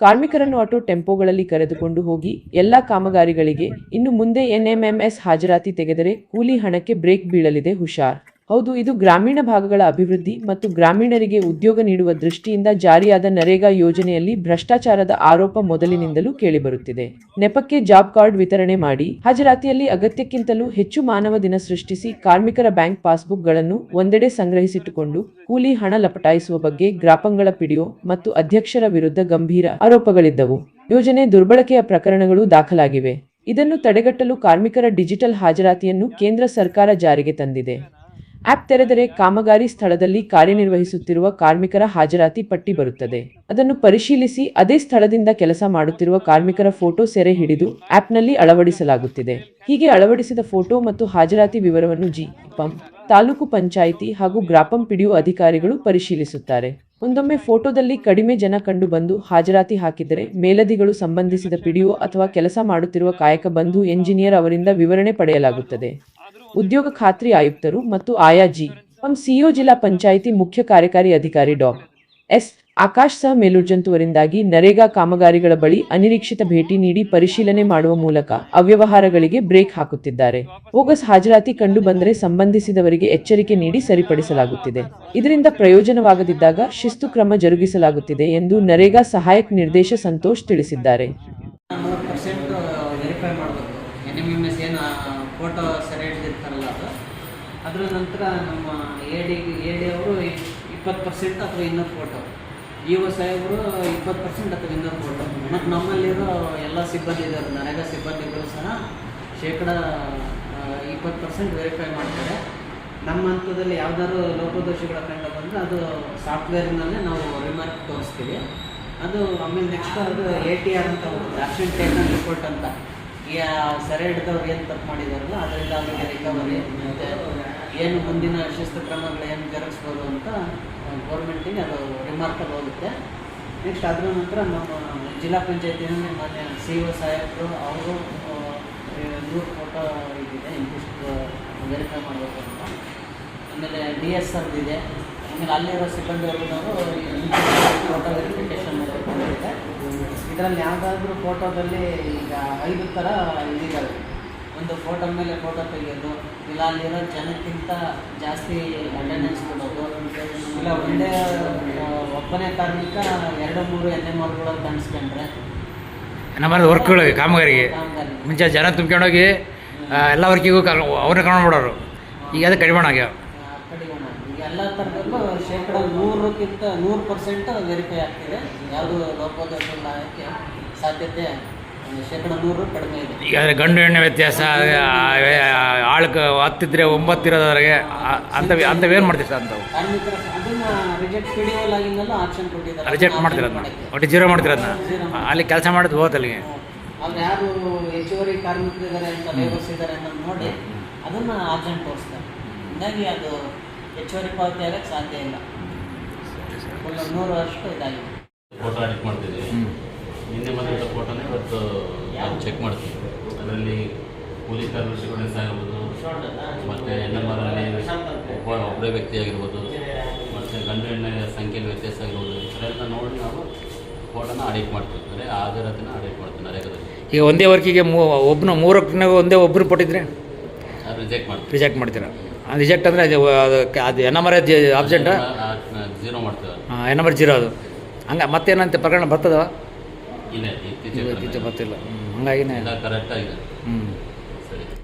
ಕಾರ್ಮಿಕರನ್ನು ಆಟೋ ಟೆಂಪೋಗಳಲ್ಲಿ ಕರೆದುಕೊಂಡು ಹೋಗಿ ಎಲ್ಲ ಕಾಮಗಾರಿಗಳಿಗೆ ಇನ್ನು ಮುಂದೆ ಎನ್ಎಂಎಂಎಸ್ ಹಾಜರಾತಿ ತೆಗೆದರೆ ಕೂಲಿ ಹಣಕ್ಕೆ ಬ್ರೇಕ್ ಬೀಳಲಿದೆ ಹುಷಾರ್. ಹೌದು, ಇದು ಗ್ರಾಮೀಣ ಭಾಗಗಳ ಅಭಿವೃದ್ಧಿ ಮತ್ತು ಗ್ರಾಮೀಣರಿಗೆ ಉದ್ಯೋಗ ನೀಡುವ ದೃಷ್ಟಿಯಿಂದ ಜಾರಿಯಾದ ನರೇಗಾ ಯೋಜನೆಯಲ್ಲಿ ಭ್ರಷ್ಟಾಚಾರದ ಆರೋಪ ಮೊದಲಿನಿಂದಲೂ ಕೇಳಿಬರುತ್ತಿದೆ. ನೆಪಕ್ಕೆ ಜಾಬ್ ಕಾರ್ಡ್ ವಿತರಣೆ ಮಾಡಿ, ಹಾಜರಾತಿಯಲ್ಲಿ ಅಗತ್ಯಕ್ಕಿಂತಲೂ ಹೆಚ್ಚು ಮಾನವ ದಿನ ಸೃಷ್ಟಿಸಿ ಕಾರ್ಮಿಕರ ಬ್ಯಾಂಕ್ ಪಾಸ್ಬುಕ್ಗಳನ್ನು ಒಂದೆಡೆ ಸಂಗ್ರಹಿಸಿಟ್ಟುಕೊಂಡು ಕೂಲಿ ಹಣ ಲಪಟಾಯಿಸುವ ಬಗ್ಗೆ ಗ್ರಾಪಂಗಳ ಪಿಡಿಒ ಮತ್ತು ಅಧ್ಯಕ್ಷರ ವಿರುದ್ಧ ಗಂಭೀರ ಆರೋಪಗಳಿದ್ದವು. ಯೋಜನೆ ದುರ್ಬಳಕೆಯ ಪ್ರಕರಣಗಳು ದಾಖಲಾಗಿವೆ. ಇದನ್ನು ತಡೆಗಟ್ಟಲು ಕಾರ್ಮಿಕರ ಡಿಜಿಟಲ್ ಹಾಜರಾತಿಯನ್ನು ಕೇಂದ್ರ ಸರ್ಕಾರ ಜಾರಿಗೆ ತಂದಿದೆ. ಆಪ್ ತೆರೆದರೆ ಕಾಮಗಾರಿ ಸ್ಥಳದಲ್ಲಿ ಕಾರ್ಯನಿರ್ವಹಿಸುತ್ತಿರುವ ಕಾರ್ಮಿಕರ ಹಾಜರಾತಿ ಪಟ್ಟಿ ಬರುತ್ತದೆ. ಅದನ್ನು ಪರಿಶೀಲಿಸಿ ಅದೇ ಸ್ಥಳದಿಂದ ಕೆಲಸ ಮಾಡುತ್ತಿರುವ ಕಾರ್ಮಿಕರ ಫೋಟೋ ಸೆರೆ ಹಿಡಿದು ಆಪ್ನಲ್ಲಿ ಅಳವಡಿಸಲಾಗುತ್ತಿದೆ. ಹೀಗೆ ಅಳವಡಿಸಿದ ಫೋಟೋ ಮತ್ತು ಹಾಜರಾತಿ ವಿವರವನ್ನು ಜಿ. ಪಂ, ತಾಲೂಕು ಪಂಚಾಯಿತಿ ಹಾಗೂ ಗ್ರಾಪಂ ಪಿಡಿಒ ಅಧಿಕಾರಿಗಳು ಪರಿಶೀಲಿಸುತ್ತಾರೆ. ಒಂದೊಮ್ಮೆ ಫೋಟೋದಲ್ಲಿ ಕಡಿಮೆ ಜನ ಕಂಡು ಬಂದು ಹಾಜರಾತಿ ಹಾಕಿದರೆ ಮೇಲದಿಗಳು ಸಂಬಂಧಿಸಿದ ಪಿಡಿಒ ಅಥವಾ ಕೆಲಸ ಮಾಡುತ್ತಿರುವ ಕಾಯಕ ಬಂಧು ಎಂಜಿನಿಯರ್ ಅವರಿಂದ ವಿವರಣೆ ಪಡೆಯಲಾಗುತ್ತದೆ. ಉದ್ಯೋಗ ಖಾತ್ರಿ ಆಯುಕ್ತರು ಮತ್ತು ಆಯಾ ಜಿ. ಪಂ ಸಿಇಒ, ಜಿಲ್ಲಾ ಪಂಚಾಯಿತಿ ಮುಖ್ಯ ಕಾರ್ಯಕಾರಿ ಅಧಿಕಾರಿ ಡಾ. ಎಸ್. ಆಕಾಶ್ ಸಹ ಮೇಲುರ್ಜಂತುವರಿಂದಾಗಿ ನರೇಗಾ ಕಾಮಗಾರಿಗಳ ಬಳಿ ಅನಿರೀಕ್ಷಿತ ಭೇಟಿ ನೀಡಿ ಪರಿಶೀಲನೆ ಮಾಡುವ ಮೂಲಕ ಅವ್ಯವಹಾರಗಳಿಗೆ ಬ್ರೇಕ್ ಹಾಕುತ್ತಿದ್ದಾರೆ. ಬೋಗಸ್ ಹಾಜರಾತಿ ಕಂಡು ಬಂದರೆ ಸಂಬಂಧಿಸಿದವರಿಗೆ ಎಚ್ಚರಿಕೆ ನೀಡಿ ಸರಿಪಡಿಸಲಾಗುತ್ತಿದೆ. ಇದರಿಂದ ಪ್ರಯೋಜನವಾಗದಿದ್ದಾಗ ಶಿಸ್ತು ಕ್ರಮ ಜರುಗಿಸಲಾಗುತ್ತಿದೆ ಎಂದು ನರೇಗಾ ಸಹಾಯಕ ನಿರ್ದೇಶ ಸಂತೋಷ್ ತಿಳಿಸಿದ್ದಾರೆ. ಎನ್ ಎಂ ಎಂ ಎಸ್ ಏನು ಫೋಟೋ ಸೆರೆ ಹಿಡಿದಿರ್ತಾರಲ್ಲ ಅದು. ಅದರ ನಂತರ ನಮ್ಮ ಎ ಡಿ ಎ ಡಿ ಅವರು ಇಪ್ಪತ್ತು ಪರ್ಸೆಂಟ್ ಅಥವಾ ಇನ್ನೂರು ಫೋಟೋ ಇ ಒ ಸಾಹೇಬರು ಇಪ್ಪತ್ತು ಪರ್ಸೆಂಟ್ ಅಥವಾ ಇನ್ನೂರು ಫೋಟೋ ಮತ್ತು ನಮ್ಮಲ್ಲಿರೋ ಎಲ್ಲ ಸಿಬ್ಬಂದಿ ಇದ್ದಾರೆ ನರೇಗಾ ಸಿಬ್ಬಂದಿಗಳು ಸಹ ಶೇಕಡ ಇಪ್ಪತ್ತು ಪರ್ಸೆಂಟ್ ವೆರಿಫೈ ಮಾಡ್ತಾರೆ. ನಮ್ಮ ಹಂತದಲ್ಲಿ ಯಾವ್ದಾದ್ರು ಲೋಪದೋಷಗಳ ಕಂಡು ಬಂದರೆ ಅದು ಸಾಫ್ಟ್ವೇರ್ನಲ್ಲೇ ನಾವು ರಿಮಾರ್ಕ್ ತೋರಿಸ್ತೀವಿ. ಅದು ಆಮೇಲೆ ನೆಕ್ಸ್ಟ್ ಅದು ಎ ಟಿ ಆರ್ ಅಂತ ಹೋಗುತ್ತೆ ಆಕ್ಷನ್ ಟೇಕನ್ ರಿಪೋರ್ಟ್ ಅಂತ. ಆ ಸೆರೆ ಹಿಡಿದವ್ರು ಏನು ತಪ್ಪು ಮಾಡಿದಾರಲ್ಲ, ಅದರಿಂದ ಅವರಿಗೆ ರಿಕವರಿ ಮತ್ತು ಏನು ಮುಂದಿನ ಶಿಸ್ತು ಕ್ರಮಗಳು ಏನು ಜರುಗಿಸ್ಬೋದು ಅಂತ ಗೌರ್ಮೆಂಟಿಗೆ ಅದು ರಿಮಾರ್ಕಲ್ ಹೋಗುತ್ತೆ. ನೆಕ್ಸ್ಟ್ ಅದರ ನಂತರ ನಮ್ಮ ಜಿಲ್ಲಾ ಪಂಚಾಯತಿನಲ್ಲಿ ಮಾನ್ಯ ಸಿ ಒ ಸಾಹೇಬರು ಅವರು ನೂರು ಫೋಟೋ ಇದಿದೆ ಇಂತಿಷ್ಟು ವೆರಿಫೈ ಮಾಡಬೇಕು ಅಂತ. ಆಮೇಲೆ ಡಿ ಎಸ್ ಇದೆ. ಆಮೇಲೆ ಅಲ್ಲಿರೋ ಸಿಬ್ಬಂದಿ ನಾವು ಫೋಟೋ ವೆರಿಫಿಕೇಷನ್ ಇದೆ ಇದರಲ್ಲಿ ಯಾವುದಾದ್ರೂ ಫೋಟೋದಲ್ಲಿ ಈಗ ಐದು ಥರ ಇದಿದ್ದಾವೆ ಒಂದು ಫೋಟೋ ಮೇಲೆ ಫೋಟೋ ತೆಗೆಯೋದು ಇಲ್ಲ ಅಲ್ಲಿರೋ ಜನಕ್ಕಿಂತ ಜಾಸ್ತಿ ಅಟೆಂಡೆನ್ಸ್ ಕೊಡೋದು ಇಲ್ಲ ಒಂದೇ ಒಬ್ಬನೇ ಕಾರ್ಮಿಕ ಎರಡು ಮೂರು ಎನ್ ಎಂ ಆರ್ಗಳು ಕಾಣಿಸ್ಕೊಂಡ್ರೆ. ನಮ್ಮ ವರ್ಕ್ಗಳು ಕಾಮಗಾರಿಗೆ. ಕಾಮಗಾರಿ ಮುಂಚೆ ಜನ ತುಂಬ್ಕೊಂಡೋಗಿ ಎಲ್ಲ ವರ್ಕಿಗೂ ಅವ್ರನ್ನ ಕರ್ಕೊಂಡ್ಬಿಡೋರು. ಈಗ ಅದು ಕಡಿಮೆ ಆಗ್ಯಾವ ಕಡಿಮೆ ಎಲ್ಲ ಥರದಲ್ಲೂ ಶೇಕಡ ನೂರಕ್ಕಿಂತ ನೂರು ಪರ್ಸೆಂಟ್ ವೆರಿಫೈ ಆಗ್ತಿದೆ. ಯಾವುದು ಲೋಪದೋಷಗಳ ಆಗೋಕ್ಕೆ ಸಾಧ್ಯತೆ ಶೇಕಡ ನೂರು ಕಡಿಮೆ ಇದೆ. ಈಗ ಗಂಡು ಹೆಣ್ಣು ವ್ಯತ್ಯಾಸ ಆಳ್ಕ ಹತ್ತಿದ್ರೆ ಒಂಬತ್ತು ಅಂತ ಅಂಥವೇನು ಮಾಡ್ತೀವಿ ಸರ್ ಅಂಥವು ಕಾರ್ಮಿಕರ ಸ- ಅದನ್ನ ರಿಜೆಕ್ಟ್ ಪಿ ಡಿ ಆಗಿಂದಲೂ ಆಪ್ಷನ್ ಕೊಟ್ಟಿದ್ದಾರೆ. ರಿಜೆಕ್ಟ್ ಒಟ್ಟು ಜೀರೋ ಮಾಡ್ತೀರ ಅದನ್ನ? ಅಲ್ಲಿ ಕೆಲಸ ಮಾಡೋದು ಹೋಗುತ್ತೆ ಅಲ್ಲಿಗೆ. ಅವ್ರು ಯಾರು ಹೆಚ್ಚುವರಿ ಕಾರ್ಮಿಕರಿದ್ದಾರೆ ಅಂತ ಲೇಬರ್ಸ್ ಇದ್ದಾರೆ ಅಂತ ನೋಡಿ ಅದನ್ನ ಅರ್ಜೆಂಟ್ ತೋರಿಸ್ತಾರೆ. ಹೀಗಾಗಿ ಅದು ಹೆಚ್ಚುವರಿ ಪಾವತಿ ಆಗಕ್ಕೆ ಸಾಧ್ಯ ಇಲ್ಲ. ಫುಲ್ ನೂರು ವರ್ಷ ಇದಾಗಿದೆ. ಫೋಟೋ ಎಡಿಟ್ ಮಾಡ್ತೀವಿ ನಿನ್ನೆ ಬಂದಿದ್ದ ಫೋಟೋನೇ ಇವತ್ತು ಚೆಕ್ ಮಾಡ್ತೀವಿ. ಅದರಲ್ಲಿ ಕೂಲಿ ಕಾರ್ಮಿಕರು ಆಗಿರ್ಬೋದು ಮತ್ತು ಎನ್ ಎಂ ಆರಲ್ಲಿ ಒಬ್ಬ ಒಬ್ಬರೇ ವ್ಯಕ್ತಿ ಆಗಿರ್ಬೋದು ಮತ್ತು ಗಂಡು ಹೆಣ್ಣಿನ ಸಂಖ್ಯೆಯಲ್ಲಿ ವ್ಯತ್ಯಾಸ ಆಗಿರ್ಬೋದು ಈ ಥರ ಎಲ್ಲ ನೋಡಿ ನಾವು ಫೋಟೋನ ಅಡಿಟ್ ಮಾಡ್ತೀವಿ ಅಂದರೆ ಹಾಜರಾತಿನ ಅಡಿಟ್ ಮಾಡ್ತೀವಿ ನರೇಗಾದಲ್ಲಿ. ಈಗ ಒಂದೇ ವರ್ಕಿಗೆ ಮೂ ಒಬ್ಬನ ಮೂರಕ್ಕೆ ಒಂದೇ ಒಬ್ಬರು ಕೊಟ್ಟಿದ್ರೆ ಅದು ರಿಜೆಕ್ಟ್ ಮಾಡ್ತೀವಿ. ರಿಜೆಕ್ಟ್ ಮಾಡ್ತೀರಾ? ರಿಜೆಕ್ಟ್ ಅಂದರೆ ಅದು ಅದು ಎನ್ ನಂಬರ್ ಆಬ್ಸೆಂಟಾ ಜೀರೋ ಹಾಂ ಎನ್ ನಂಬರ್ ಜೀರೋ ಅದು. ಹಂಗೆ ಮತ್ತೇನಂತೆ ಪ್ರಕರಣ ಬರ್ತದ? ಇಲ್ಲ ಬರ್ತಿಲ್ಲ. ಹ್ಞೂ ಹಂಗಾಗಿನೇ. ಕರೆಕ್ಟಾಗಿದೆ ಹ್ಞೂ